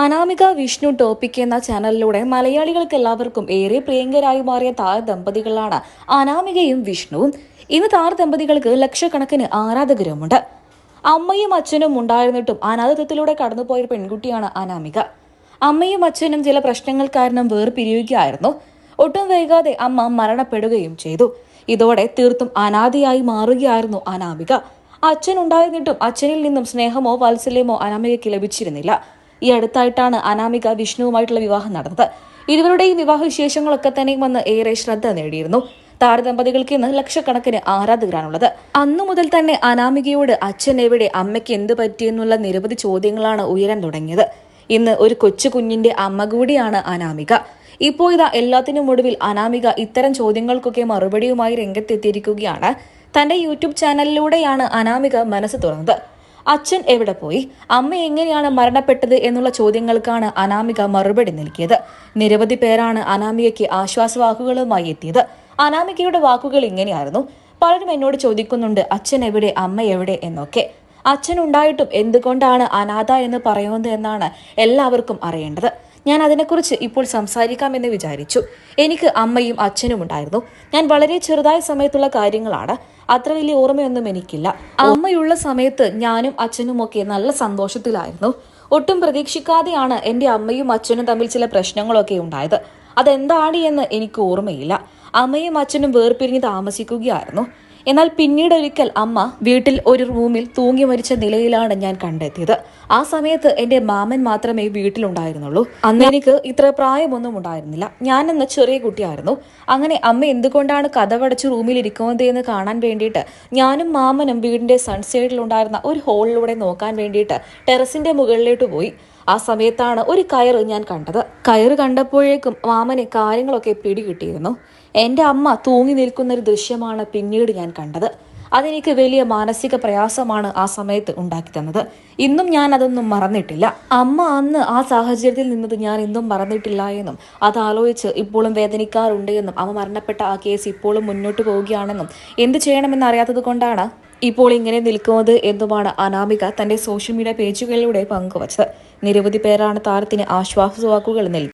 Anamika Vishnu topic എന്ന ചാനലിലൂടെ മലയാളികൾക്ക് എല്ലാവർക്കും ഏറെ പ്രിയങ്കരായി മാറിയ താരദമ്പതികളാണ് അനാമികയും വിഷ്ണുവും. ഇന്ന് താരദമ്പതികൾക്ക് ലക്ഷക്കണക്കിന് ആരാധകരുമുണ്ട്. അമ്മയും അച്ഛനും ഉണ്ടായിരുന്നിട്ടും അനാഥത്വത്തിലൂടെ കടന്നുപോയ പെൺകുട്ടിയാണ് അനാമിക. അമ്മയും അച്ഛനും ചില പ്രശ്നങ്ങൾ കാരണം വേർപിരിയുകയായിരുന്നു. ഒട്ടും വൈകാതെ അമ്മ മരണപ്പെടുകയും ചെയ്തു. ഇതോടെ തീർത്തും അനാഥയായി മാറുകയായിരുന്നു അനാമിക. അച്ഛൻ ഉണ്ടായിരുന്നിട്ടും അച്ഛനിൽ നിന്നും സ്നേഹമോ വാത്സല്യമോ അനാമികയ്ക്ക് ലഭിച്ചിരുന്നില്ല. ഈ അടുത്തായിട്ടാണ് അനാമിക വിഷ്ണുവുമായിട്ടുള്ള വിവാഹം നടന്നത്. ഇരുവരുടെയും വിവാഹ വിശേഷങ്ങളൊക്കെ തന്നെയും വന്ന് ഏറെ ശ്രദ്ധ നേടിയിരുന്നു. താരദമ്പതികൾക്ക് ഇന്ന് ലക്ഷക്കണക്കിന് ആരാധകരാണുള്ളത്. അന്നു മുതൽ തന്നെ അനാമികയോട് അച്ഛൻ എവിടെ അമ്മയ്ക്ക് എന്ത് പറ്റിയെന്നുള്ള നിരവധി ചോദ്യങ്ങളാണ് ഉയരാൻ തുടങ്ങിയത്. ഇന്ന് ഒരു കൊച്ചു കുഞ്ഞിന്റെ അമ്മ കൂടിയാണ് അനാമിക. ഇപ്പോൾ ഇതാ എല്ലാത്തിനും ഒടുവിൽ അനാമിക ഇത്തരം ചോദ്യങ്ങൾക്കൊക്കെ മറുപടിയുമായി രംഗത്തെത്തിയിരിക്കുകയാണ്. തന്റെ യൂട്യൂബ് ചാനലിലൂടെയാണ് അനാമിക മനസ്സ് തുറന്നത്. അച്ഛൻ എവിടെ പോയി? അമ്മ എങ്ങനെയാണ് മരണപ്പെട്ടത് എന്നുള്ള ചോദ്യങ്ങൾക്കാണ് അനാമിക മറുപടി നൽകിയത്. നിരവധി പേരാണ് അനാമികയ്ക്ക് ആശ്വാസവാക്കുകളുമായി എത്തിയത്. അനാമികയുടെ വാക്കുകൾ ഇങ്ങനെയായിരുന്നു. പലരും എന്നോട് ചോദിക്കുന്നുണ്ട് അച്ഛൻ എവിടെ അമ്മ എവിടെ? എന്നൊക്കെ. അച്ഛൻ ഉണ്ടായിട്ടും എന്തുകൊണ്ടാണ് അനാഥ എന്ന് പറയുന്നത് എന്നാണ് എല്ലാവർക്കും അറിയേണ്ടത്. ഞാൻ അതിനെക്കുറിച്ച് ഇപ്പോൾ സംസാരിക്കാമെന്ന് വിചാരിച്ചു. എനിക്ക് അമ്മയും അച്ഛനും ഉണ്ടായിരുന്നു. ഞാൻ വളരെ ചെറുതായ സമയത്തുള്ള കാര്യങ്ങളാണ്. അത്ര വലിയ ഓർമ്മയൊന്നും എനിക്കില്ല. അമ്മയുള്ള സമയത്ത് ഞാനും അച്ഛനും ഒക്കെ നല്ല സന്തോഷത്തിലായിരുന്നു. ഒട്ടും പ്രതീക്ഷിക്കാതെയാണ് എന്റെ അമ്മയും അച്ഛനും തമ്മിൽ ചില പ്രശ്നങ്ങളൊക്കെ ഉണ്ടായത്. അതെന്താണ് എന്ന് എനിക്ക് ഓർമ്മയില്ല. അമ്മയും അച്ഛനും വേർപിരിഞ്ഞ് താമസിക്കുകയായിരുന്നു. എന്നാൽ പിന്നീട് ഒരിക്കൽ അമ്മ വീട്ടിൽ ഒരു റൂമിൽ തൂങ്ങി മരിച്ച നിലയിലാണ് ഞാൻ കണ്ടെത്തിയത്. ആ സമയത്ത് എന്റെ മാമൻ മാത്രമേ വീട്ടിലുണ്ടായിരുന്നുള്ളൂ. അന്ന് എനിക്ക് ഇത്ര പ്രായമൊന്നും ഉണ്ടായിരുന്നില്ല. ഞാനെന്ന ചെറിയ കുട്ടിയായിരുന്നു. അങ്ങനെ അമ്മ എന്തുകൊണ്ടാണ് കഥവടച്ച് റൂമിൽ ഇരിക്കുന്നത് എന്ന് കാണാൻ വേണ്ടിയിട്ട് ഞാനും മാമനും വീടിന്റെ സൺസൈഡിലുണ്ടായിരുന്ന ഒരു ഹോളിലൂടെ നോക്കാൻ വേണ്ടിയിട്ട് ടെറസിന്റെ മുകളിലോട്ട് പോയി. ആ സമയത്താണ് ഒരു കയറ് ഞാൻ കണ്ടത്. കയറ് കണ്ടപ്പോഴേക്കും മാമന് കാര്യങ്ങളൊക്കെ പിടികിട്ടിയിരുന്നു. എന്റെ അമ്മ തൂങ്ങി നിൽക്കുന്ന ഒരു ദൃശ്യമാണ് പിന്നീട് ഞാൻ കണ്ടത്. അതെനിക്ക് വലിയ മാനസിക പ്രയാസമാണ് ആ സമയത്ത് ഉണ്ടാക്കി തന്നത്. ഇന്നും ഞാൻ അതൊന്നും മറന്നിട്ടില്ല. അമ്മ അന്ന് ആ സാഹചര്യത്തിൽ നിന്നത് ഞാൻ ഇന്നും മറന്നിട്ടില്ല എന്നും അത് ആലോചിച്ച് ഇപ്പോഴും വേദനിക്കാറുണ്ട് എന്നും അമ്മ മരണപ്പെട്ട ആ കേസ് ഇപ്പോഴും മുന്നോട്ട് പോവുകയാണെന്നും എന്ത് ചെയ്യണമെന്ന് അറിയാത്തത് കൊണ്ടാണ്? ഇപ്പോൾ ഇങ്ങനെ നിൽക്കുന്നത് എന്നുമാണ് അനാമിക തന്റെ സോഷ്യൽ മീഡിയ പേജുകളിലൂടെ പങ്കുവച്ചത്. നിരവധി പേരാണ് താരത്തിന് ആശ്വാസവാക്കുകൾ നൽകി.